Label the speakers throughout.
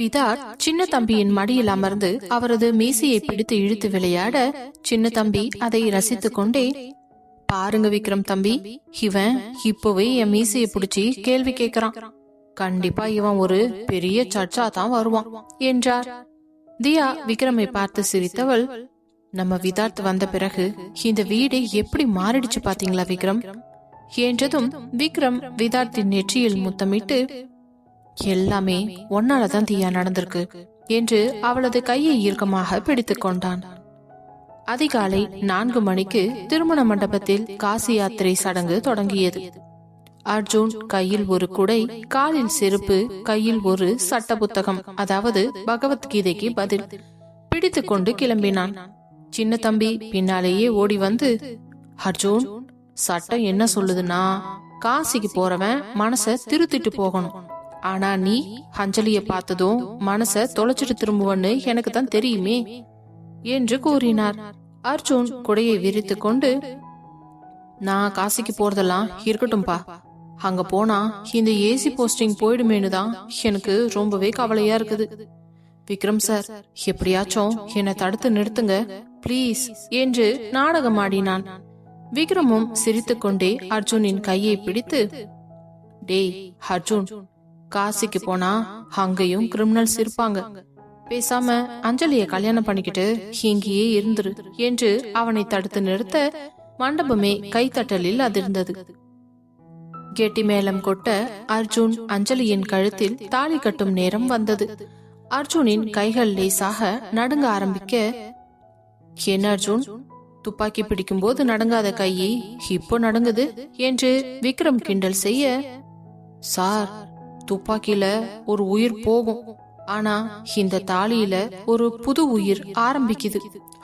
Speaker 1: Vidar சின்ன தம்பியின் மடியில் அமர்ந்து அவரது மீசையை பிடித்து இழுத்து விளையாட சின்ன தம்பி அதை ரசித்துக் கொண்டே. பாருங்க விக்ரம் தம்பி இவன் இப்பவே என் மீசையை பிடிச்சி கேள்வி கேட்கிறான். கண்டிப்பா இவன் ஒரு பெரிய சர்ச்சா தான் வருவான் என்றார். தியா விக்ரமை பார்த்து சிரித்தவள் நம்ம விதார்த் வந்த பிறகு இந்த வீடே எப்படி மாறிடுச்சு பாத்தீங்களா விக்ரம்? என்றதும் விக்ரம் விதார்த்தின் நெற்றியில் முத்தமிட்டு எல்லாமே ஒன்னாலதான் தீயா நடந்திருக்கு என்று அவளது கையை இறுக்கமாக பிடித்துக் கொண்டான். அதிகாலை நான்கு மணிக்கு திருமண மண்டபத்தில் காசி யாத்திரை சடங்கு தொடங்கியது. அர்ஜுன் கையில் ஒரு குடை காலில் செருப்பு கையில் ஒரு சட்ட புத்தகம் அதாவது பகவத்கீதைக்கு பதில். பிடித்துக் கொண்டு கிளம்பினான். சின்ன தம்பி பின்னாலேயே ஓடி வந்து அர்ஜுன் சட்டம் என்ன சொல்லுதுன்னா? காசிக்கு போறவன் மனச திருத்திட்டு போகணும். ஆனா நீ அஞ்சலிய பார்த்ததும் மனச தொலைச்சிட்டு திரும்புவன்னு எனக்கு தான் தெரியுமே என்று கூறினார். அர்ஜுன் குடையை விரித்து கொண்டு நான் காசிக்கு போறதெல்லாம் இருக்கட்டும்பா. அங்க போனா இந்த ஏசி போஸ்டிங் போயிடுமேனு தான் எனக்கு ரொம்பவே கவலையா இருக்குது. விக்ரம் சார் எப்படியாச்சும் என்னை தடுத்து நிறுத்துங்க ப்ளீஸ் என்று நாடகம் ஆடினான் விக்ரமும் சிரித்துக்கொண்டே அர்ஜுனின் கையை பிடித்து டேய் அர்ஜுன் காசிக்கு போனா அங்கேயும் கிரிமினல்ஸ் இருப்பாங்க. பேசாம அஞ்சலிய கல்யாணம் பண்ணிக்கிட்டு இங்கேயே இருந்துரு என்று அவனை தடுத்து நிறுத்த மண்டபமே கைத்தட்டலில் அதிர்ந்தது கெட்டி மேளம் கொட்ட அர்ஜுன் அஞ்சலியின் கழுத்தில் தாலி கட்டும் நேரம் வந்தது. அர்ஜுனின் கைகள் லேசாக நடுங்க ஆரம்பிக்க என்ன அர்ஜுன்? துப்பாக்கி பிடிக்கும் போது நடங்காத கையை இப்போ நடங்குது? என்று விக்ரம் கிண்டல் செய்ய சார் துப்பாக்கியில ஒரு உயிர் போகும். ஆனா இந்த தாலியில ஒரு புது உயிர் ஆரம்பிக்குது.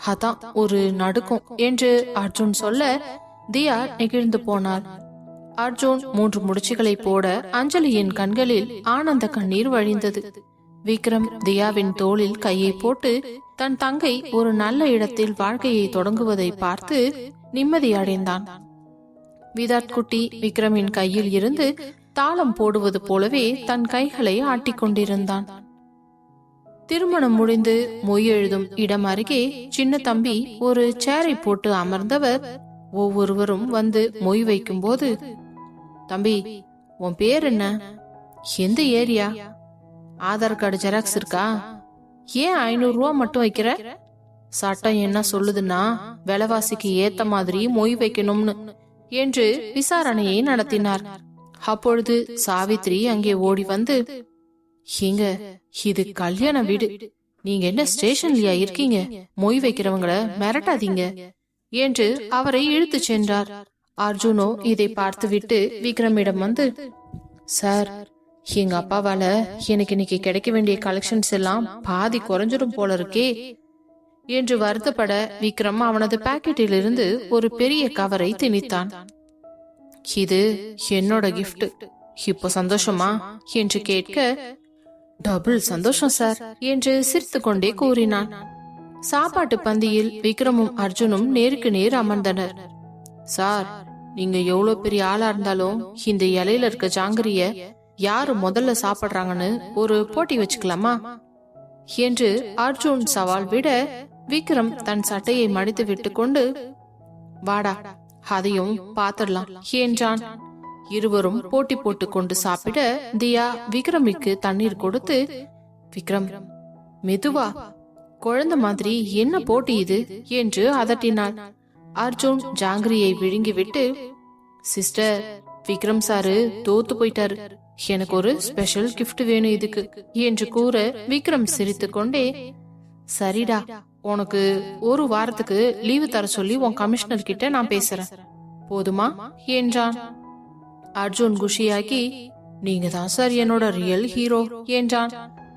Speaker 1: அதான் ஒரு நடுக்கம் என்று அர்ஜுன் சொல்ல தியா நெகிழ்ந்து போனார். அர்ஜுன் மூன்று முடிச்சுகளை போட அஞ்சலியின் கண்களில் ஆனந்த கண்ணீர் வழிந்தது. விக்ரம் தியாவின் தோளில் கையை போட்டு தன் தங்கை ஒரு நல்ல இடத்தில் வாழ்க்கையை தொடங்குவதை பார்த்து நிம்மதியடைந்தான் விதாட் குட்டி விக்ரமின் கையில் இருந்து தாளம் போடுவது போலவே தன் கைகளை ஆட்டிக்கொண்டிருந்தான். திருமணம் முடிந்து மொய் எழுதும் இடம் அருகே சின்ன தம்பி ஒரு சேரை போட்டு அமர்ந்தவர் ஒவ்வொருவரும் வந்து மொய் வைக்கும் போது தம்பி உன் பேர் என்ன? எந்த ஏரியா? ஆதார் கார்டு ஜெராக்ஸ் இருக்கா? ஏன் ஐநூறு ரூபா மட்டும் வைக்கிற? சட்டம் என்ன சொல்லுதுன்னா விலைவாசிக்கு ஏத்த மாதிரி மொய் வைக்கணும்னு என்று விசாரணையை நடத்தினார். அப்பொழுது சாவித்ரி அங்கே ஓடி வந்து ஏங்க இது கல்யாண வீடு. நீங்க என்ன ஸ்டேஷன்லயா இருக்கீங்க? மொய் வைக்கிறவங்கள மிரட்டாதீங்க என்று அவரை இழுத்து சென்றார். அர்ஜுனோ இதை பார்த்துவிட்டு விக்ரமிடம் வந்து சார் எங்க அப்பாவால எனக்கு இன்னைக்கு கிடைக்க வேண்டிய கலெக்ஷன்ஸ் எல்லாம் பாதி குறைஞ்சிடும் போல இருக்கே என்று வருத்தப்பட விக்ரம் அவனது பாக்கெட்டில் இருந்து ஒரு பெரிய கவரை திணித்தான். இது என்னோட கிஃப்ட் இப்போ சந்தோஷமா? என்று கேட்க டபுள் சந்தோஷம் சார் என்று சிரித்து கொண்டே கூறினான். சாப்பாட்டு பந்தியில் விக்ரமும் அர்ஜுனும் நேருக்கு நேர் அமர்ந்தனர். சார் நீங்க எவ்வளவு பெரிய ஆளா இருந்தாலும் இந்த இலையில இருக்க ஜாங்கிரிய யாரு முதல்ல சாப்பிடுறாங்கன்னு ஒரு போட்டி வச்சுக்கலாமா? என்று அர்ஜுன் சவால் விட விக்ரம் தன் சட்டையை மடித்து விட்டுக்கொண்டு வாடா அதையும் பாத்திரலாம் என்றான். இருவரும் போட்டி போட்டு கொண்டு சாப்பிட தியா விக்ரமிக்கு தண்ணீர் கொடுத்து விக்ரம் மெதுவா. குழந்தை மாதிரி என்ன போட்டி இது? என்று அதட்டினாள். அர்ஜுன் ஜாங்கிரியை விழுங்கிவிட்டு சிஸ்டர் விக்ரம் சாரு தோத்து போயிட்டாரு. எனக்கு ஒரு ஸ்பெஷல் கிஃப்ட் வேணும் இதுக்கு என்று கூற விக்ரம் சிரித்துக்கொண்டே சரிடா. உனக்கு ஒரு வாரத்துக்கு லீவு தர சொல்லி உன் கமிஷனர் கிட்ட நான் பேசுறேன். போதுமா என்றான் அர்ஜுன் குஷியாகி நீங்க தான் சார் என்னோட ரியல் ஹீரோ என்றான்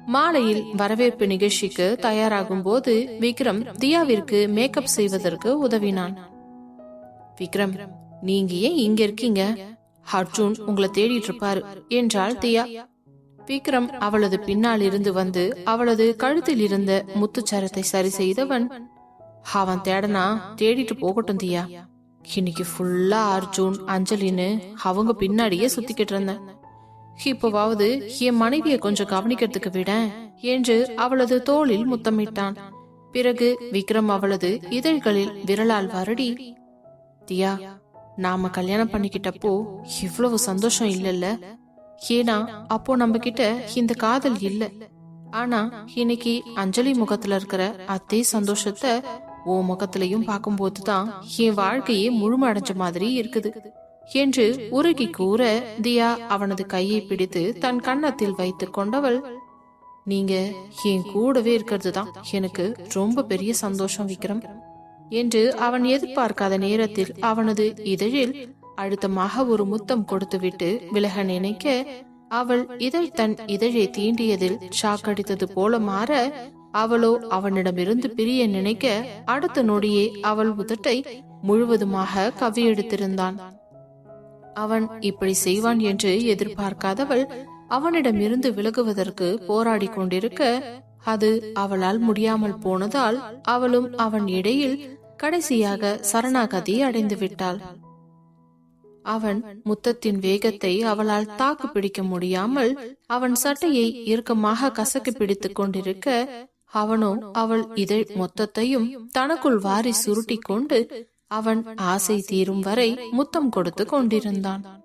Speaker 1: மாலையில் வரவேற்பு நிகழ்ச்சிக்கு தயாராகும் போது விக்ரம் தியாவிற்கு மேக்கப் செய்வதற்கு உதவினான். விக்ரம் நீங்க ஏன் இங்க இருக்கீங்க? அர்ஜுன் உங்களை தேடிட்டு இருப்பாரு என்றாள் தியா. விக்ரம் அவளது பின்னால் இருந்து வந்து அவளது கழுத்தில் இருந்த முத்துச்சரத்தை சரி செய்தவன் அவன் தேடனா? தேடிட்டு போகட்டும் தியா. இன்னைக்கு ஃபுல்லா அர்ஜுன் அஞ்சலின்னு அவங்க பின்னாடியே சுத்திக்கிட்டு இருந்தேன். இப்போவாவது என் மனைவியை கொஞ்சம் கவனிக்கிறதுக்கு விட என்று அவளது தோளில் முத்தமிட்டான். பிறகு விக்ரம் அவளது இதழ்களில் விரலால் வருடி தியா நாம கல்யாணம் பண்ணிக்கிட்டப்போ இவ்வளவு சந்தோஷம் இல்லல்ல? ஏன்னா அப்போ நம்ம கிட்ட இந்த காதல் இல்ல. ஆனா இன்னைக்கு அஞ்சலி முகத்துல இருக்கிற அதே சந்தோஷத்தை ஓ முகத்திலையும் பார்க்கும்போதுதான் என் வாழ்க்கையே முழுமடைஞ்ச மாதிரி இருக்குது. என்று உருகி கூற தியா அவனது கையை பிடித்து தன் கன்னத்தில் வைத்துக் கொண்டவள் நீங்க என் கூடவே இருக்கிறது தான் எனக்கு ரொம்ப பெரிய சந்தோஷம் விக்ரம். என்று அவன் எதிர்பார்க்காத நேரத்தில் அவனது இதழில் அழுத்தமாக ஒரு முத்தம் கொடுத்துவிட்டு விலக நினைக்க அவள் இதழ் தன் இதழை தீண்டியதில் ஷாக்கடித்தது போல மாற அவளோ அவனிடமிருந்து பிரிய நினைக்க அடுத்த நொடியே அவள் உதட்டை முழுவதுமாக கவியெடுத்திருந்தான் அவன் இப்படி செய்வான் என்று எதிர்பார்க்காதவள் அவனிடமிருந்து விலகுவதற்கு போராடி கொண்டிருக்க அது அவளால் முடியாமல் போனதால் அவளும் அவன் இடையில் கடைசியாக சரணாகதி அடைந்து விட்டாள். அவன் முத்தத்தின் வேகத்தை அவளால் தாக்கு பிடிக்க முடியாமல் அவன் சட்டையை இறுக்கமாக கசக்கி பிடித்துக் கொண்டிருக்க அவனோ அவள் இதழ் மொத்தத்தையும் தனக்குள் வாரி சுருட்டி கொண்டு அவன் ஆசை தீரும் வரை முத்தம் கொடுத்து கொண்டிருந்தான்.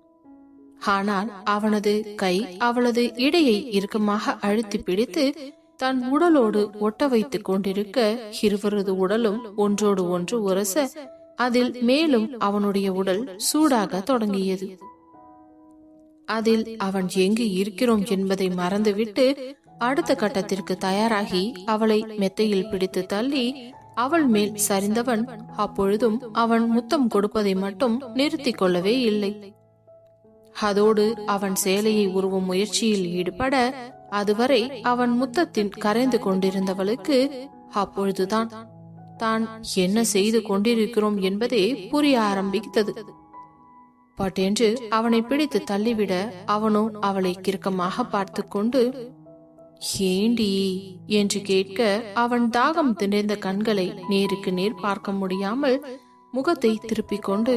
Speaker 1: ஆனால் அவனது கை அவளது இடையை இறுக்கமாக அழுத்தி பிடித்து தன் உடலோடு ஒட்ட வைத்துக் கொண்டிருக்க இருவரது உடலும் ஒன்றோடு ஒன்று உரச அதில் மேலும் அவனுடைய உடல் சூடாக தொடங்கியது. அதில் அவன் எங்கு இருக்கிறோம் என்பதை மறந்துவிட்டு அடுத்த கட்டத்திற்கு தயாராகி அவளை மெத்தையில் பிடித்து தள்ளி அவள் மேல் சரிந்தவன் அப்பொழுதும் அவன் முத்தம் கொடுப்பதை மட்டும் நிறுத்திக் கொள்ளவே இல்லை. அதோடு அவன் சேலையை உருவும் முயற்சியில் ஈடுபட அதுவரை அவன் முத்தத்தின் கரைந்து கொண்டிருந்தவளுக்கு அப்பொழுதுதான் தான் என்ன செய்து கொண்டிருக்கிறோம் என்பதே புரிய ஆரம்பித்தது. பட்டென்று அவனை பிடித்து தள்ளிவிட அவனோ அவளை கிறுக்கமாக பார்த்து கொண்டு ஏண்டி? என்று கேட்க அவன் தாகம் திணைந்த கண்களை நேருக்கு நேர் பார்க்க முடியாமல் முகத்தை திருப்பிக் கொண்டு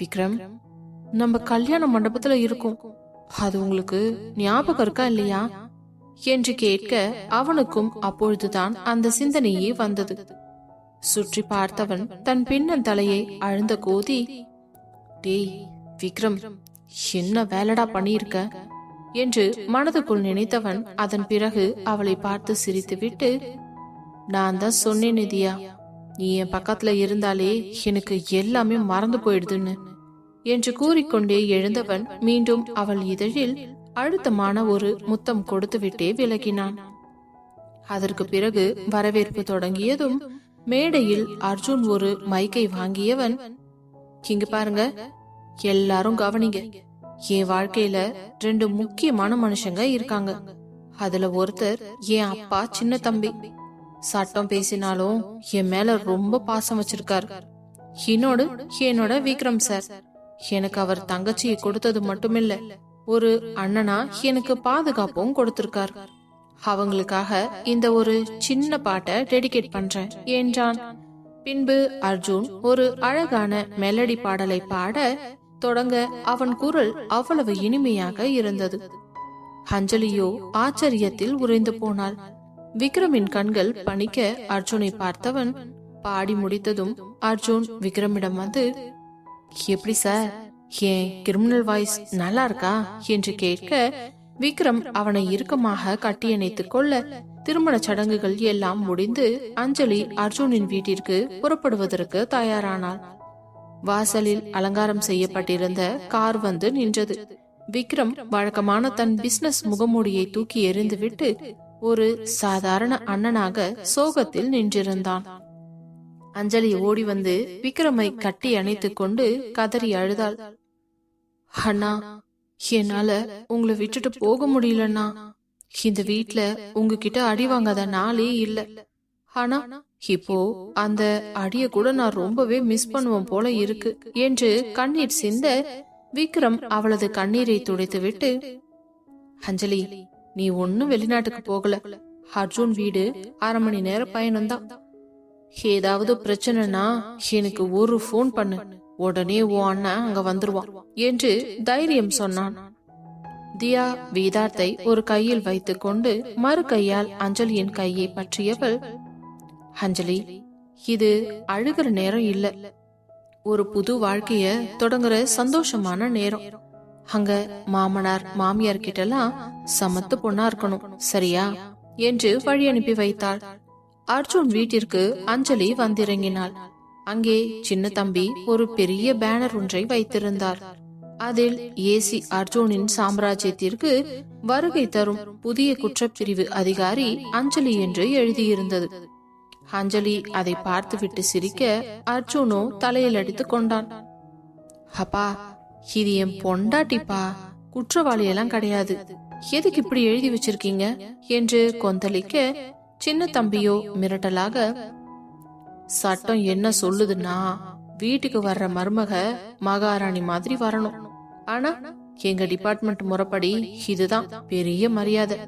Speaker 1: விக்ரம் நம்ம கல்யாண மண்டபத்துல இருக்கோம். அது உங்களுக்கு ஞாபகம் இருக்கா இல்லையா? என்று கேட்க அவனுக்கும் அப்பொழுதுதான் அந்த சிந்தனையே வந்தது. சுற்றி பார்த்தவன் தன் பின்னன் தலையை அழுந்த கோதி டேய் விக்ரம் என்ன வேலடா பண்ணியிருக்க? என்று மனதுக்குள் நினைத்தவன் அதன் பிறகு அவளை பார்த்து சிரித்துவிட்டு நான் தான் சொன்னேன் நிதியா நீ என் பக்கத்துல இருந்தாலே எனக்கு எல்லாமே மறந்து போயிடுதுன்னு என்று கூறிக்கொண்டே எழுந்தவன் மீண்டும் அவள் இதழில் அழுத்தமான ஒரு முத்தம் கொடுத்துவிட்டே விலகினான். அதற்கு பிறகு வரவேற்பு தொடங்கியதும் மேடையில் அர்ஜுன் ஒரு மைக்கை வாங்கியவன் இங்க பாருங்க எல்லாரும் கவனிங்க என் வாழ்க்கையில ரெண்டு முக்கியமான மனுஷங்க இருக்காங்க. அதுல ஒருத்தர் என் அப்பா சின்ன தம்பி. சட்டம் பேசினாலும் என் மேல ரொம்ப பாசம் வச்சிருக்காரு. இன்னோடு என்னோட விக்ரம் சார். எனக்கு அவர் தங்கச்சியை கொடுத்தது மட்டுமில்ல. ஒரு அண்ணனா எனக்கு பாதுகாப்பும் கொடுத்திருக்கார். அவங்களுக்காக இந்த ஒரு சின்ன பாட்டை டெடிகேட் பண்றேன் என்றான். பின்பு அர்ஜுன் ஒரு அழகான மெலடி பாடலை பாட தொடங்க அவன் குரல் அவ்வளவு இனிமையாக இருந்தது. அஞ்சலியோ ஆச்சரியத்தில் உறைந்து போனாள். விக்ரமின் கண்கள் பணிக்க அர்ஜுனை பார்த்தவன் பாடி முடித்ததும் அர்ஜுன் விக்ரமிடம் வந்து எப்படி சார்? ஏன் கிரிமினல் வாய்ஸ் நல்லா இருக்கா என்று கேட்க விக்ரம் அவனை இறுக்கமாக கட்டியணைத்துக் கொள்ள திருமண சடங்குகள் எல்லாம் முடிந்து அஞ்சலி அர்ஜுனின் வீட்டிற்கு புறப்படுவதற்கு தயாரானாள். வாசலில் அலங்காரம் செய்யப்பட்டிருந்த கார் வந்து நின்றது. விக்ரம் வழக்கமான தன் பிசினஸ் முகமூடியை தூக்கி எறிந்துவிட்டு ஒரு சாதாரண அண்ணனாக சோகத்தில் நின்றிருந்தான். அஞ்சலி ஓடி வந்து விக்ரமை கட்டி அணைத்துக் கொண்டு கதறி அழுதாள். அண்ணா என்னால உங்களை விட்டுட்டு போக முடியலண்ணா. இந்த வீட்ல உங்ககிட்ட அடி வாங்காத நாளே இல்ல. ஆனா இப்போ அந்த அடிய கூட நான் ரொம்பவே மிஸ் பண்ணுவேன் போல இருக்கு என்று கண்ணீர் சிந்த விக்ரம் அவளது கண்ணீரை துடைத்து விட்டு அஞ்சலி நீ ஒன்னும் வெளிநாட்டுக்கு போகல. அர்ஜுன் வீடு அரை மணி நேரம் பயணம்தான். ஏதாவது பிரச்சனைனா எனக்கு ஒரு ஃபோன் பண்ணு. உடனே ஓ அண்ணன் அங்க வந்துருவான் என்று தைரியம் சொன்னான். தியா வேதார்த்தை ஒரு கையில் வைத்துக்கொண்டு மறு கையால் அஞ்சலியின் கையை பற்றியவள் அஞ்சலி இது அழுகிற நேரம் இல்ல. ஒரு புது வாழ்க்கைய தொடங்குற சந்தோஷமான நேரம். அங்க மாமனார் மாமியார் கிட்டலாம் சமத்து பொண்ணா இருக்கணும் சரியா? என்று வழி அனுப்பி வைத்தாள். அர்ஜுன் வீட்டிற்கு அஞ்சலி வந்திறங்கினாள். அங்கே சின்ன தம்பி ஒரு பெரிய பேனர் ஒன்றை வைத்திருந்தார். அதில் ஏசி அர்ஜுனின் சாம்ராஜ்யத்திற்கு வருகை தரும் புதிய குற்றப்பிரிவு அதிகாரி அஞ்சலி என்று எழுதியிருந்தது. அஞ்சலி அதை பார்த்துவிட்டு சிரிக்க அர்ஜுனோ தலையில் அடித்துக் கொண்டான். அப்பா இது என் பொண்டாட்டிப்பா. குற்றவாளி எல்லாம் கிடையாது. எதுக்கு இப்படி எழுதி வச்சிருக்கீங்க? என்று கொந்தளிக்க சின்ன தம்பியோ மிரட்டலாக சட்டம் என்ன சொல்லுதுன்னா வீட்டுக்கு வர்ற மருமக மகாராணி மாதிரி வரணும். ஆனா எங்க டிபார்ட்மெண்ட் முறைப்படி இதுதான் பெரிய மரியாதை.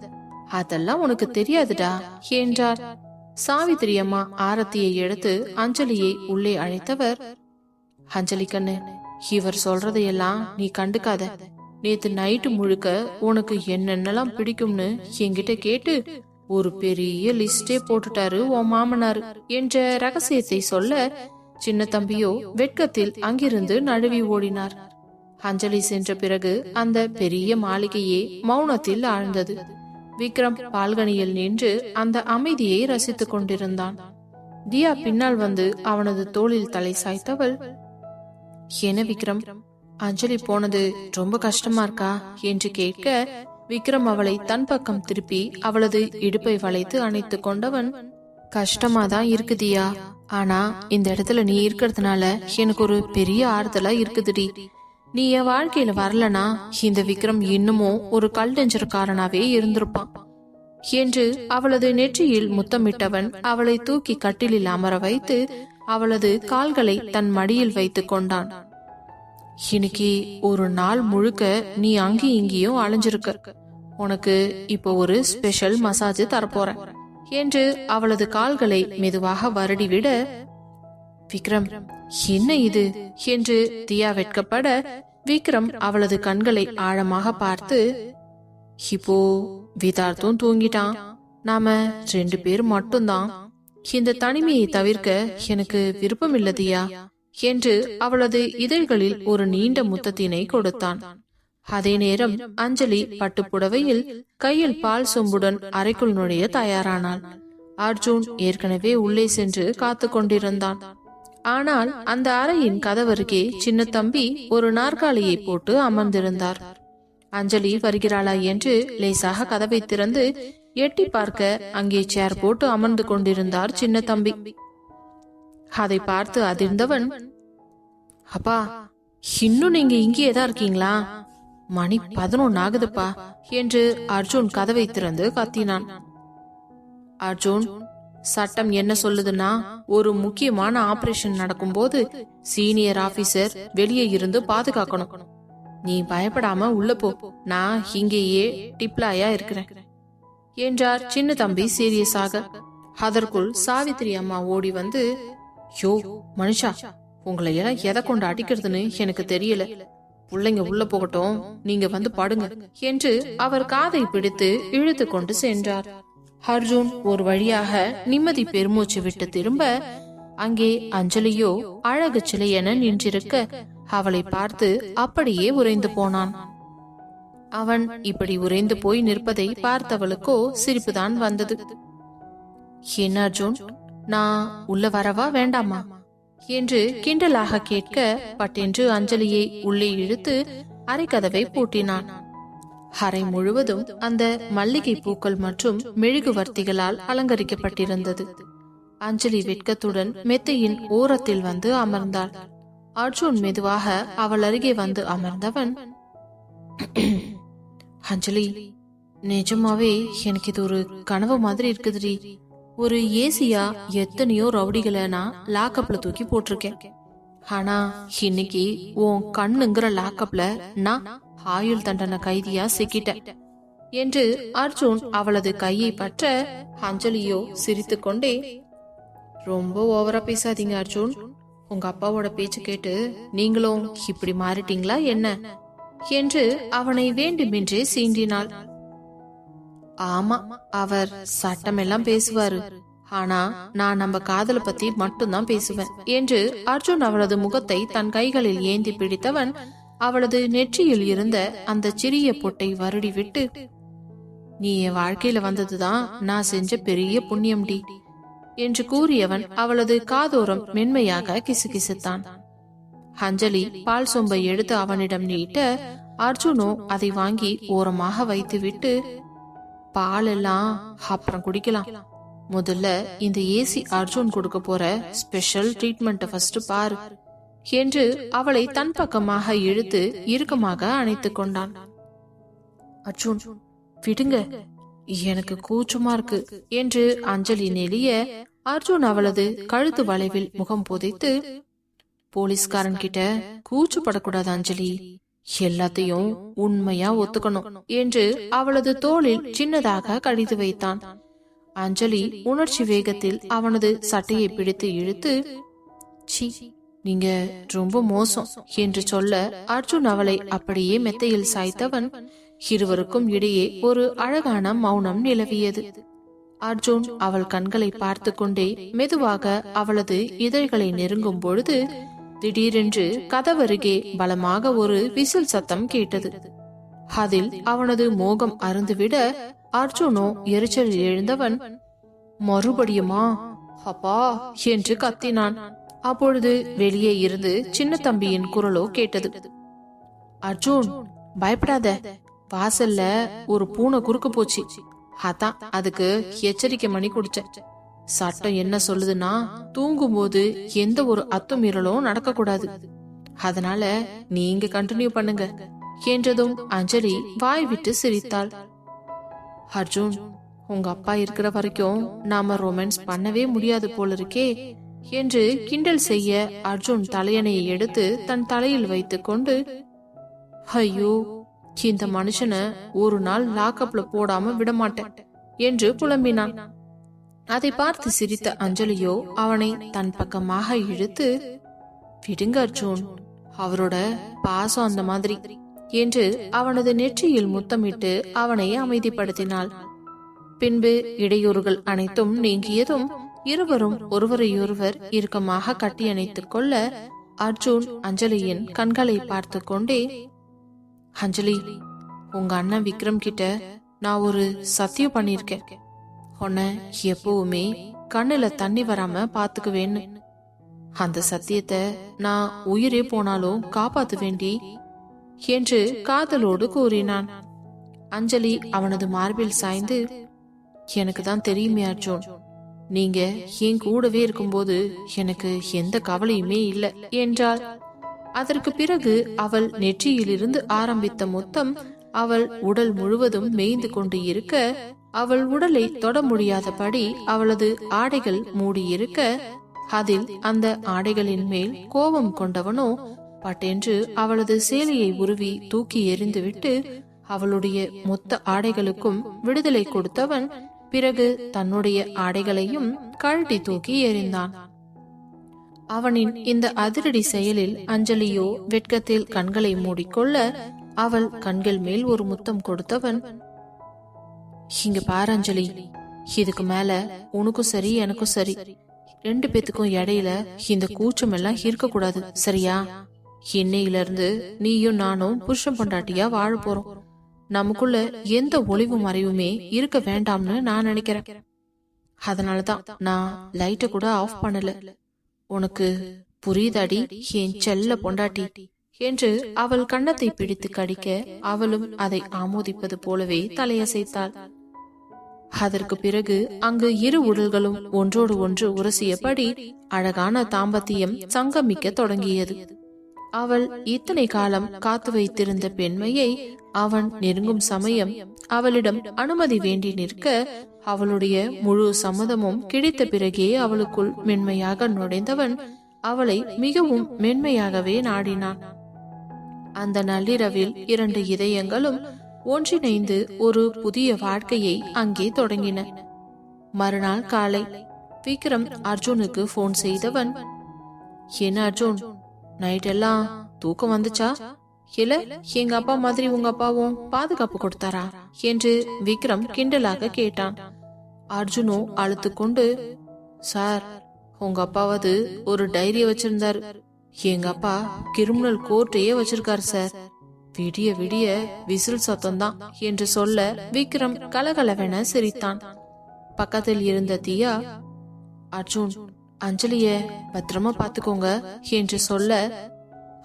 Speaker 1: அதெல்லாம் உனக்கு தெரியாதுடா என்றார். சாவித்திரி அம்மா ஆரத்தியை எடுத்து அஞ்சலியை உள்ளே அழைத்தவர் அஞ்சலி கண்ணு இவர் சொல்றதையெல்லாம் நீ கண்டுக்காத. நேத்து நைட்டு முழுக்க உனக்கு என்னென்னலாம் பிடிக்கும்னு என்கிட்ட கேட்டு ஒரு பெரிய லிஸ்டே போட்டுட்டாரு உன் மாமனார் என்ற ரகசியத்தை சொல்ல சின்ன தம்பியோ வெட்கத்தில் அங்கிருந்து நழுவி ஓடினார். அஞ்சலி சென்ற பிறகு அந்த பெரிய மாளிகையே மௌனத்தில் ஆழ்ந்தது. விக்ரம் பால்கனியில் நின்று அந்த அமைதியை ரசித்துக் கொண்டிருந்தான். தியா பின்னால் வந்து அவனது தோளில் தலை சாய்த்தவள் என்ன விக்ரம்? அஞ்சலி போனது ரொம்ப கஷ்டமா இருக்கா? என்று கேட்க விக்ரம் அவளை தன் பக்கம் திருப்பி அவளது இடுப்பை வளைத்து அணைத்து கொண்டவன் கஷ்டமா தான் இருக்குதியா ஆனா இந்த இடத்துல நீ இருக்கிறதுனால எனக்கு ஒரு பெரிய ஆறுதலா இருக்குதுடி. நீ என் வாழ்க்கையில வரலனா இந்த விக்ரம் இன்னமும் ஒரு கல் கல்டெஞ்சர்காரனாவே இருந்திருப்பான். என்று அவளது நெற்றியில் முத்தமிட்டவன் அவளை தூக்கி கட்டிலில் அமர வைத்து அவளது கால்களை தன் மடியில் வைத்து கொண்டான். இன்னைக்கு ஒரு நாள் முழுக்க நீ அங்கேயும் இங்கேயும் அலைஞ்சிருக்க. உனக்கு இப்போ ஒரு ஸ்பெஷல் மசாஜ் தரப்போறேன் என்று அவளது கால்களை மெதுவாக வருடிவிட விக்ரம் என்ன இது? என்று தியா வெட்கப்பட விக்ரம் அவளது கண்களை ஆழமாக பார்த்து இப்போ விதார்த்தும் தூங்கிட்டான். நாம ரெண்டு பேர் மட்டும்தான். இந்த தனிமையை தவிர்க்க எனக்கு விருப்பம் இல்லதியா என்று அவளது இதழ்களில் ஒரு நீண்ட முத்தத்தினை கொடுத்தான். அதே நேரம் அஞ்சலி பட்டுப்புடவையில் கையில் பால் சொம்புடன் அறைக்குள் நுழைய தயாரானாள். அர்ஜுன் ஏற்கனவே உள்ளே சென்று காத்து கொண்டிருந்தான். ஆனால் அந்த அறையின் கதவருகே சின்ன தம்பி ஒரு நாற்காலியை போட்டு அமர்ந்திருந்தார். அஞ்சலி வருகிறாளா என்று லேசாக கதவை திறந்து எட்டி பார்க்க அங்கே சேர் போட்டு அமர்ந்து கொண்டிருந்தார் சின்ன தம்பி. அதை பார்த்து அதிர்ந்தவன் அப்பா இன்னும் நீங்க இங்கேயே தான் இருக்கீங்களா? மணி பதினொன்னு ஆகுதுப்பா என்று அர்ஜுன் கதவை திறந்து கத்தினான் அர்ஜுன் சட்டம் என்ன சொல்லுதுன்னா ஒரு முக்கியமான ஆபரேஷன் நடக்கும்போது சீனியர் ஆபீசர் வெளியே இருந்து பாதுகாக்கணும். நீ பயப்படாம உள்ள போ. நான் இங்கேயே டிப்ளாயா இருக்கிறேன் என்றார் சின்ன தம்பி சீரியஸாக. அதற்குள் சாவித்திரி அம்மா ஓடி வந்து யோ மனுஷா உங்களை எல்லாம் எதை கொண்டு அடிக்கிறதுன்னு எனக்கு தெரியல. பிள்ளைங்க உள்ள போகட்டும் நீங்க வந்து படுங்க என்று அவர் காதை பிடித்து இழுத்து கொண்டு சென்றார். அர்ஜுன் ஒரு வழியாக நிம்மதி பெருமூச்சு விட்டு திரும்ப அங்கே அஞ்சலியோ அழகு சிலை என நின்றிருக்க அவளை பார்த்து அப்படியே உறைந்து போனான். அவன் இப்படி உறைந்து போய் நிற்பதை பார்த்தவளுக்கோ சிரிப்புதான் வந்தது. என்ன அர்ஜுன்? நான் உள்ள வரவா வேண்டாமா? என்று கிண்டலாக கேட்க பட்டென்று அஞ்சலியை உள்ளே இழுத்து அரைக்கதவை பூட்டினான். அறை முழுவதும் அந்த மல்லிகை பூக்கள் மற்றும் மெழுகுவர்த்திகளால் அலங்கரிக்கப்பட்டிருந்தது. அஞ்சலி வெட்கத்துடன் மெத்தையின் ஓரத்தில் வந்து அமர்ந்தாள். அர்ஜுன் மெதுவாக அவள் அருகே வந்து அமர்ந்தவன் அஞ்சலி நிஜமாவே எனக்கு இது ஒரு கனவு மாதிரி இருக்குதுடி. ஒரு ஏசியா எத்தனையோ ரவுடிகளை நான் லாக்கப்ல தூக்கி போட்டிருக்கேன். ஆனா இன்னைக்கு உன் கண்ணுங்கிற லாக்கப்ல நான் ஆயுள் தண்டனை கைதியா சிக்கிட்டேன் என்று அர்ஜுன் அவளது கையை பற்ற அஞ்சலியோ சிரித்துக்கொண்டே ரொம்ப ஓவரா பேசாதீங்க அர்ஜுன். உங்க அப்பாவோட பேச்சு கேட்டு நீங்களும் இப்படி மாறிட்டீங்களா என்ன? என்று அவனை வேண்டுமென்றே சீண்டினாள். ஆமா அவர் சட்டமெல்லாம் பேசுவாரு. ஆனா நான் நம்ம காதல பத்தி மட்டும்தான் பேசுவேன் என்று அர்ஜுன் அவளது முகத்தை தன் கைகளில் ஏந்தி பிடித்தவன் அவளது நெற்றியில் இருந்த அந்த சிறிய பொட்டை வருடி விட்டு நீ என் வாழ்க்கையில வந்ததுதான் நான் செஞ்ச பெரிய புண்ணியம்டி என்று கூறியவன் அவளது காதோரம் மென்மையாக கிசுகிசுத்தான். அஞ்சலி பால் சொம்பை எடுத்து அவனிடம் நீட்ட அர்ஜுனோ அதை வாங்கி ஓரமாக வைத்துவிட்டு பால் எல்லாம் அப்புறம் குடிக்கலாம். முதல்ல இந்த ஏசி அர்ஜுன் கொடுக்க போற ஸ்பெஷல் ட்ரீட்மெண்ட்டை ஃபர்ஸ்ட் பாரு என்று அவளை தன் பக்கமாக இழுத்து இறுக்கமாக அணைத்துக் கொண்டான். அர்ஜுன் விடுங்க. எனக்கு கூச்சமா இருக்கு என்று அஞ்சலி நெளிய அர்ஜுன் அவளது கழுத்து வளைவில் முகம் புதைத்து போலீஸ்காரன் கிட்ட கூச்சப்படக்கூடாது அஞ்சலி. எல்லாத்தையும் உண்மையா ஒத்துக்கணும் என்று அவளது தோளில் சின்னதாக கடிது வைத்தான். அஞ்சலி உணர்ச்சி வேகத்தில் அவனது சட்டையை பிடித்து இழுத்து சி நீங்க ரொம்ப மோசம் என்று சொல்ல அர்ஜுன் அவளை அப்படியே மெத்தையில் சாய்த்தவன் இருவருக்கும் இடையே ஒரு அழகான மௌனம் நிலவியது. அர்ஜுன் அவள் கண்களை பார்த்து கொண்டே மெதுவாக அவளது இதழ்களை நெருங்கும் பொழுது திடீரென்று கதவருகே பலமாக ஒரு விசில் சத்தம் கேட்டது. அதில் அவனது மோகம் அருந்துவிட அர்ஜுனோ எரிச்சலில் எழுந்தவன் மறுபடியுமா? அப்பா என்று கத்தினான். அப்பொழுது வெளியே இருந்து சின்ன தம்பியின் குரலோ கேட்டது. அர்ஜுன் பயப்படாத. வாசல்ல ஒரு பூனை குறுக்கு போச்சு. அதான் அதுக்கு எச்சரிக்கை மணி குடிச்சேன். சட்டம் என்ன சொல்லுதுன்னா தூங்கும்போது எந்த ஒரு அத்துமீறலும் நடக்க கூடாது அதனால நீங்க கண்டினியூ பண்ணுங்க என்றதும் அஞ்சலி வாய் விட்டு சிரித்தாள். அர்ஜுன் உங்க அப்பா இருக்கிற வரைக்கும் நாம ரொமான்ஸ் பண்ணவே முடியாது போல இருக்கே என்று கிண்டல் செய்ய அர்ஜுன் தலையணையை எடுத்து தன் தலையில் வைத்துக்கொண்டு ஐயோ இந்த மனுஷனை ஒரு நாள் லாக்அப்ல போடாம விடமாட்டேன் என்று புலம்பினான். அதை பார்த்து சிரித்த அஞ்சலியோ அவனை தன் பக்கமாக இழுத்து விடுங்க அர்ஜுன் அவரோட பாசம் அந்த மாதிரி என்று அவனது நெற்றியில் முத்தமிட்டு அவனை அமைதிப்படுத்தினாள். பின்பு இடையூறுகள் அனைத்தும் நீங்கியதும் இருவரும் ஒருவரையொருவர் இறுக்கமாக கட்டி அணைத்துக் கொள்ள அர்ஜுன் அஞ்சலியின் கண்களை பார்த்து கொண்டே அஞ்சலி உங்க அண்ணன் விக்ரம் கிட்ட நான் ஒரு சத்தியம் பண்ணிருக்கேன் உன்னை எப்பவுமே கண்ணுல தண்ணி வராம பாத்துக்குவேன்னு. அந்த சத்தியத்தை நான் உயிரே போனாலும் காப்பாத்து வேண்டி என்று காதலோடு கூறினான். அஞ்சலி அவனது மார்பில் சாய்ந்து எனக்கு தான் தெரியுமே அர்ஜுன். நீங்க என் கூடவே இருக்கும்போது எனக்கு எந்த கவலையுமே இல்லை என்றாள். அதற்கு பிறகு அவள் நெற்றியிலிருந்து ஆரம்பித்த மொத்தம் அவள் உடல் முழுவதும் மேய்ந்து கொண்டு இருக்க அவள் உடலை தொட முடியாதபடி அவளது ஆடைகள் மூடியிருக்க அதில் அந்த ஆடைகளின் மேல் கோபம் கொண்டவனோ பட்டென்று அவளது சேலையை உருவி தூக்கி எறிந்துவிட்டு அவளுடைய மொத்த ஆடைகளுக்கும் விடுதலை கொடுத்தவன் பிறகு தன்னுடைய ஆடைகளையும் கழட்டி தூக்கி எறிந்தான். அவனின் இந்த அதிரடி செயலில் அஞ்சலியோ வெட்கத்தில் கண்களை மூடிக்கொள்ள அவள் கண்கள் மேல் ஒரு முத்தம் கொடுத்தவன் இங்க பாரு அஞ்சலி. இதுக்கு மேல உனக்கும் சரி எனக்கும் சரி. ரெண்டு பேத்துக்கும் இடையில இந்த கூச்சம் எல்லாம் இருக்க கூடாது சரியா? இன்னையில இருந்து நீயும் நானும் புருஷன் பொண்டாட்டியா வாழ போறோம். நமக்குள்ள எந்த ஒளிவு மறைவுமே இருக்க வேண்டாம்னு நான் நினைக்கிறேன். அதனாலதான் நான் லைட்ட கூட ஆஃப் பண்ணல. உனக்கு புரியுதாடி? என் செல்ல பொண்டாட்டி. என்று அவள் கன்னத்தை பிடித்து கடிக்க அவளும் அதை ஆமோதிப்பது போலவே தலையசைத்தாள். அதற்கு பிறகு அங்கு இரு உடல்களும் ஒன்றோடு ஒன்று உரசியபடி அழகான தாம்பத்தியம் சங்கமிக்க தொடங்கியது. அவள் இத்தனை காலம் காத்து வைத்திருந்த பெண்மையை அவன் நெருங்கும் சமயம் அவளிடம் அனுமதி வேண்டி நிற்க அவளுடைய முழு சம்மதமும் கிடைத்த பிறகே அவளுக்குள் மென்மையாக நுழைந்தவன் அவளை மிகவும் மென்மையாகவே நாடினான். அந்த நள்ளிரவில் இரண்டு இதயங்களும் ஒன்றிணைந்து ஒரு புதிய வாழ்க்கையை அங்கே தொடங்கின. மறுநாள் காலை விக்ரம் அர்ஜுனுக்கு போன் செய்தவன் என்ன அர்ஜுன் நைட் எல்லாம் தூக்கம் வந்துச்சா? இல்ல எங்க அப்பா மாதிரி உங்க அப்பாவும் பாதுகாப்பு கொடுத்தாரா? என்று விக்ரம் கிண்டலாக கேட்டான். அர்ஜுனோ அழுத்து கொண்டு சார் உங்க அப்பாவது ஒரு டைரிய வச்சிருந்தாரு. எங்க அப்பா கிரிமினல் கோர்ட்டையே வச்சிருக்காரு சார். விடிய விடிய விசில் சத்தம்தான் என்று சொல்ல விக்ரம் கலகலவென சிரித்தான். பக்கத்தில் இருந்த தியா அர்ஜுன் அஞ்சலிய பத்திரமா பாத்துக்கோங்க என்று சொல்ல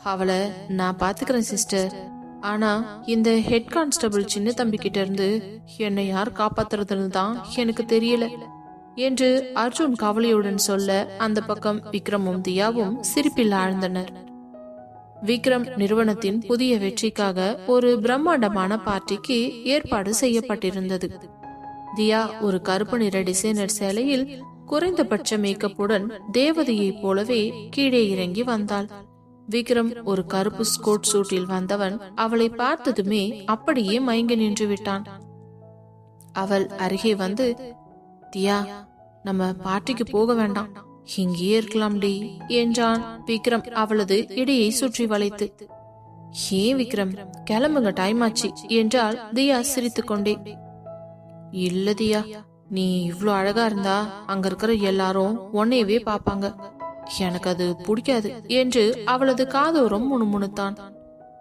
Speaker 1: அவளை நான் பாத்துக்கிறேன் சிஸ்டர். ஆனா இந்த ஹெட் கான்ஸ்டபிள் சின்ன தம்பி கிட்ட இருந்து என்னை யார் காப்பாத்துறதுன்னு தான் எனக்கு தெரியல என்று அர்ஜுன் கவலையுடன் சொல்ல அந்த பக்கம் விக்ரமும் தியாவும் சிரிப்பில் ஆழ்ந்தனர். விக்ரம் நிறுவனத்தின் புதிய வெற்றிக்காக ஒரு பிரம்மாண்டமான பார்ட்டிக்கு ஏற்பாடு செய்யப்பட்டிருந்தது. தியா ஒரு கருப்பு நிற டிசைனர் சேலையில் குறைந்தபட்ச மேக்கப்புடன் தேவதையைப் போலவே கீழே இறங்கி வந்தாள். விக்ரம் ஒரு கருப்பு ஸ்கோட் சூட்டில் வந்தவன் அவளை பார்த்ததுமே அப்படியே மயங்கி நின்று விட்டான். அவள் அருகே வந்து தியா நம்ம பார்ட்டிக்கு போக வேண்டாம். இங்கேயே இருக்கலாம்டி என்றான் விக்ரம் அவளது இடையை சுற்றி வளைத்து. ஏன் விக்ரம் கிளம்புங்க டைம் ஆச்சு என்றால் தியா சிரித்துக் கொண்டே. இல்ல தியா நீ இவ்ளோ அழகா இருந்தா அங்க இருக்கிற எல்லாரும் உன்னையவே பாப்பாங்க. எனக்கு அது பிடிக்காது என்று அவளது காதோரம் முணுமுணுத்தான்.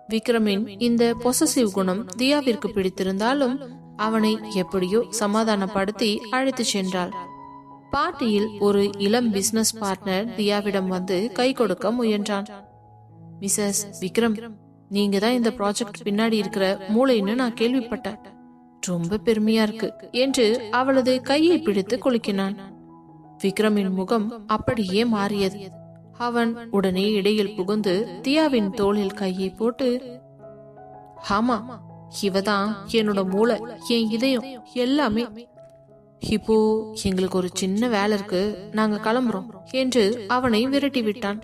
Speaker 1: விக்ரமின் இந்த பொசசிவ் குணம் தியாவிற்கு பிடித்திருந்தாலும் அவனை எப்படியோ சமாதானப்படுத்தி அழைத்து சென்றாள். பார்ட்டியில் ஒரு இளம் பிசினஸ் பார்ட்னர் தியாவிடம் வந்து கை கொடுக்க முயன்றான். மிஸ்ஸஸ் விக்ரம் நீங்க தான் இந்த ப்ராஜெக்ட் பின்னாடி இருக்கிற மூளைன்னு நான் கேள்விப்பட்டேன். ரொம்ப பெருமையா இருக்கு என்று அவளது கையை பிடித்து குலுக்கினான். விக்ரமின் முகம் அப்படியே மாறியது. அவன் உடனே இடையில் புகுந்து தியாவின் தோளில் கையை போட்டு ஆமா இவதான் என்னோட மூளை என் இதயம் எல்லாமே. இப்போ எங்களுக்கு ஒரு சின்ன வேலை இருக்கு. நாங்க கிளம்புறோம் என்று அவனை விரட்டி விட்டான்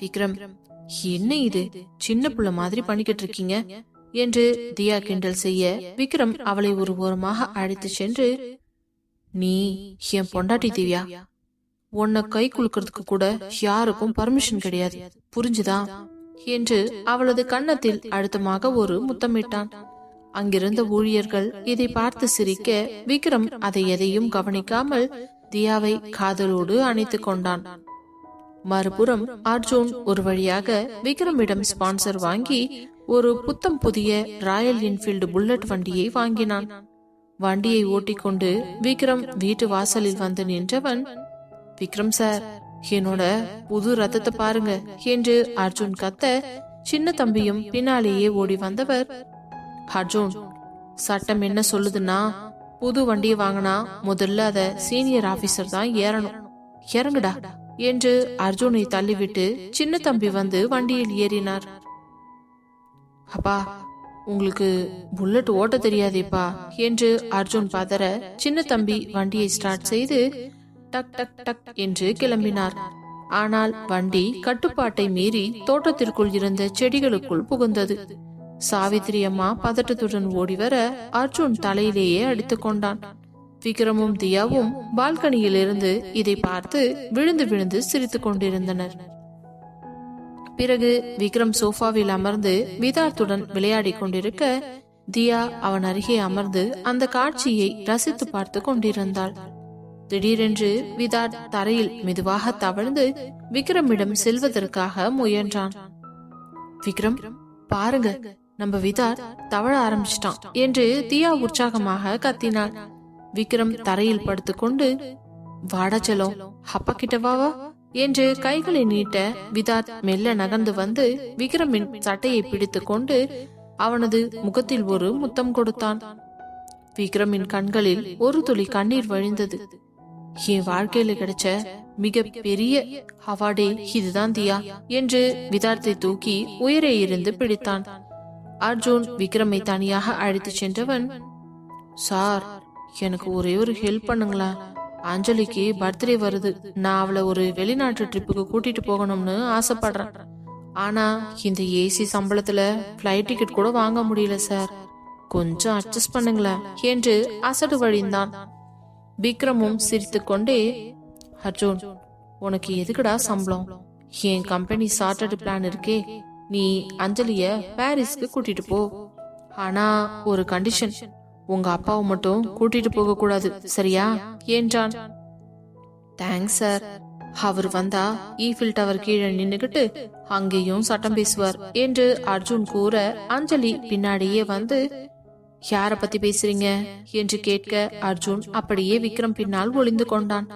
Speaker 1: விக்ரம் என்ன இது? சின்ன புள்ள மாதிரி பண்ணிக்கிட்டு இருக்கீங்க என்று தியா கிண்டல் செய்ய விக்ரம் அவளை ஒரு ஓரமாக அழைத்து சென்று நீ என் பொண்டாட்டி திவ்யா? உன்னை கை குலுக்கிறதுக்கு கூட யாருக்கும் பர்மிஷன் கிடையாது. புரிஞ்சுதா? என்று அவளது கன்னத்தில் அழுத்தமாக ஒரு முத்தமிட்டான். அங்கிருந்த ஊழியர்கள் இதை பார்த்து சிரிக்க விக்ரம் அதை எதையும் கவனிக்காமல் தியாவை காதலோடு அணைத்துக் கொண்டான். மறுபுறம் அர்ஜுன் ஒரு வழியாக விக்ரமிடம் ஸ்பான்சர் வாங்கி ஒரு புத்தம் புதிய ராயல் என்ஃபீல்டு புல்லட் வண்டியை வாங்கினான். வண்டியை ஓட்டிக்கொண்டு விக்ரம் வீட்டு வாசலில் வந்து நின்றவன் விக்ரம் சார் என்னோட புது ரத்தத்தை பாருங்க என்று அர்ஜுன் கத்த சின்ன தம்பியும் பின்னாலேயே ஓடி வந்தவர் அர்ஜுன் சட்டம் என்ன சொல்லுதுன்னா புது வண்டியை வாங்கினா முதல்ல அத சீனியர் ஆபீசர் தான் ஏறணும். இறங்குடா என்று அர்ஜுனை தள்ளிவிட்டு சின்ன தம்பி வந்து வண்டியில் ஏறினார். அப்பா உங்களுக்கு புல்லட் ஓட்ட தெரியாதேப்பா என்று அர்ஜுன் பதற சின்ன தம்பி வண்டியை ஸ்டார்ட் செய்து டக் டக் டக் என்று கிளம்பினார். ஆனால் வண்டி கட்டுப்பாட்டை மீறி தோட்டத்திற்குள் இருந்த செடிகளுக்குள் புகுந்தது. சாவித்திரி அம்மா பதட்டத்துடன் ஓடிவர அர்ஜுன் தலையிலேயே அடித்துக் கொண்டான். விக்ரமும் தியாவும் பால்கனியில் இருந்து இதை பார்த்து விழுந்து விழுந்து சிரித்துக் கொண்டிருந்தனர். பிறகு விக்ரம் சோஃபாவில் அமர்ந்து விதார்த்துடன் விளையாடிக் கொண்டிருக்க தியா அவன் அருகே அமர்ந்து அந்த காட்சியை ரசித்து பார்த்து கொண்டிருந்தாள். திடீரென்று விதார்த் தரையில் மெதுவாக தவழ்ந்து விக்ரமிடம் செல்வதற்காக முயன்றான். விக்ரம் பாருங்க. நம்ம விதார்த் தவழ ஆரம்பிச்சிட்டான் என்று தியா உற்சாகமாக கத்தினாள். விக்ரம் தரையில் படுத்துக்கொண்டு வாடா செல்லம் அப்பா கிட்ட வாவா என்று கைகளை நீட்ட விதாத் மெல்ல நகர்ந்து வந்து விக்ரமின் சட்டையை பிடித்துக் கொண்டு அவனது முகத்தில் ஒரு முத்தம் கொடுத்தான். விக்ரமின் கண்களில் ஒரு துளி கண்ணீர் வழிந்தது. என் வாழ்க்கையில கிடைச்ச மிக பெரிய அவார்டே இதுதான் தியா என்று விதார்த்தை தூக்கி உயரே இருந்து பிடித்தான். அர்ஜுன் விக்ரமை தனியாக அழைத்துச் சென்றவன் சார் எனக்கு ஒரே ஒரு ஹெல்ப் பண்ணுங்களேன் அஞ்சலிக்கு பர்த்டே வருது. நான் அவளை ஒரு வெளிநாட்டு ட்ரிப்புக்கு கூட்டிட்டு போகணும்னு ஆசைப்படுறேன். ஆனா இந்த ஏசி சம்பளத்துல ஃப்ளைட் டிக்கெட் கூட வாங்க முடியல சார். கொஞ்சம் அட்ஜஸ்ட் பண்ணுங்களேன் என்று அசடு வழிந்தான். விக்ரமும் சிரித்துக்கொண்டே அர்ஜுன் உனக்கு எதுக்குடா சம்பளம்? என் கம்பெனி சார்ட்டர்டு பிளான் இருக்கே. நீ அஞ்சலிய பாரிஸ்க்கு கூட்டிட்டு போ. ஆனா ஒரு கண்டிஷன் உங்க அப்பாவை மட்டும் கூட்டிட்டு போக கூடாது சரியா? என்றான். தேங்க்ஸ் சார் அவர் வந்தா ஈஃபில் டவர் கீழே நின்னுகிட்டு அங்கேயும் சட்டம் பேசுவார் என்று அர்ஜுன் கூற அஞ்சலி பின்னாடியே வந்து யார பத்தி பேசுறீங்க? என்று கேட்க அர்ஜுன் அப்படியே விக்ரம் பின்னால் ஒளிந்து கொண்டான்.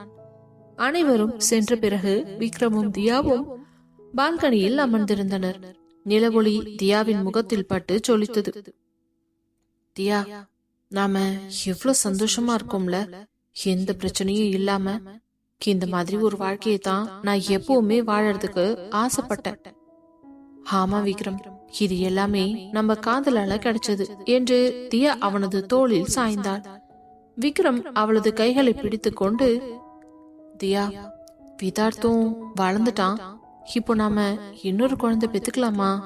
Speaker 1: அனைவரும் சென்ற பிறகு விக்ரமும் தியாவும் பால்கனியில் அமர்ந்திருந்தனர். நிலவொளி தியாவின் முகத்தில் பட்டு சொலித்தது. தியா நாம எவ்வளவு சந்தோஷமா இருக்கோம்ல. எந்த பிரச்சனையும் இல்லாம. இந்த மாதிரி ஒரு வாழ்க்கையை தான் நான் எப்பவுமே வாழறதுக்கு ஆசைப்பட்டேன். ஆமா விக்ரம். இது எல்லாமே நம்ம காதலால கிடைச்சது என்று தியா அவனது தோளில் சாய்ந்தாள். விக்ரம் அவளது கைகளை பிடித்து கொண்டு தியா விதார்த்தும் வளர்ந்துட்டான். இப்போ நாம இன்னொரு குழந்தை பெத்துக்கலாமா?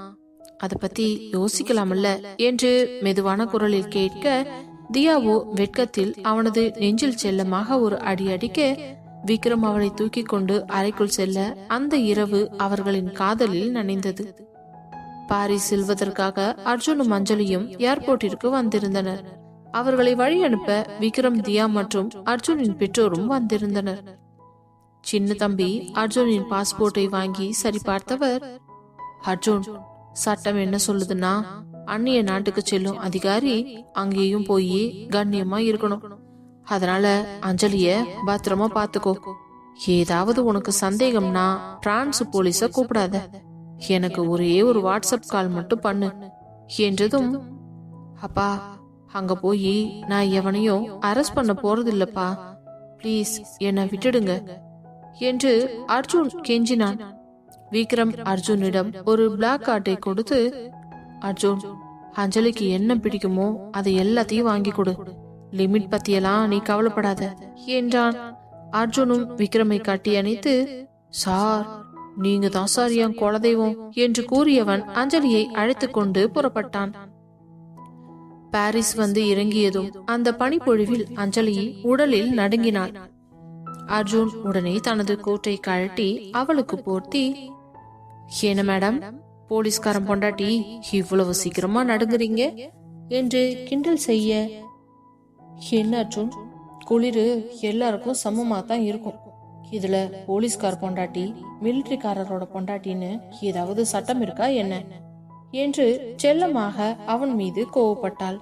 Speaker 1: அதை பத்தி யோசிக்கலாம்ல என்று மெதுவான குரலில் கேட்க தியாவோ வெட்கத்தில் அவனது நெஞ்சில் செல்லமாக ஒரு அடி அடிக்க விக்ரம் அவளை தூக்கி கொண்டு அறைக்குள் செல்ல அந்த இரவு அவர்களின் காதலில் நனைந்தது. பாரிஸ் செல்வதற்காக அர்ஜுனும் அஞ்சலியும் ஏர்போர்ட்டிற்கு வந்திருந்தனர். அவர்களை வழி அனுப்ப விக்ரம் தியா மற்றும் அர்ஜுனின் பெற்றோரும் வந்திருந்தனர். சின்ன தம்பி அர்ஜுனின் பாஸ்போர்ட்டை வாங்கி சரிபார்த்தவர் அர்ஜுன் சட்டம் என்ன சொல்லுதுன்னா அந்நிய நாட்டுக்கு செல்லும் அதிகாரி அங்கேயும் போய் கண்ணியமா இருக்கணும். அதனால அஞ்சலிய பத்திரமா பாத்துக்கோ. ஏதாவது உனக்கு சந்தேகம்னா பிரான்ஸ் போலீஸ கூப்பிடாத. எனக்கு ஒரே ஒரு வாட்ஸ்அப் கால் மட்டும் பண்ணு என்றதும் அப்பா அங்க போய் நான் எவனையும் அரெஸ்ட் பண்ண போறது இல்லப்பா ப்ளீஸ் என்னை விட்டுடுங்க. என்று அர்ஜுன் கெஞ்சினான். விக்ரம் அர்ஜுனிடம் ஒரு பிளாக் கார்டை கொடுத்து அர்ஜுன் அஞ்சலிக்கு என்ன பிடிக்குமோ அதை எல்லாத்தையும் வாங்கி கொடு. லிமிட் பத்தியெல்லாம் நீ கவலைப்படாத என்றான். அர்ஜுனும் விக்ரமை கட்டி அணைத்து சார் நீங்க தான் சார் என் குலதெய்வம் என்று கூறியவன் அஞ்சலியை அழைத்து கொண்டு புறப்பட்டான். பாரிஸ் வந்து இறங்கியதும் அந்த பனிப்பொழிவில் அஞ்சலி உடலில் நடுங்கினாள். அர்ஜுன் உடனே தனது கோட்டை கழட்டி அவளுக்கு போர்த்தி என்ன மேடம் போலீஸ்காரன் பொண்டாட்டி இவ்வளவு சீக்கிரமா நடுங்குறீங்க? என்று கிண்டல் செய்ய என்ன அர்ஜுன் குளிரு எல்லாருக்கும் சமமா தான் இருக்கும். இதுல போலீஸ்கார் பொண்டாட்டி மிலிட்டரிக்காரரோட பொண்டாட்டின்னு ஏதாவது சட்டம் இருக்கா என்ன? என்று செல்லமாக அவன் மீது கோவப்பட்டாள்.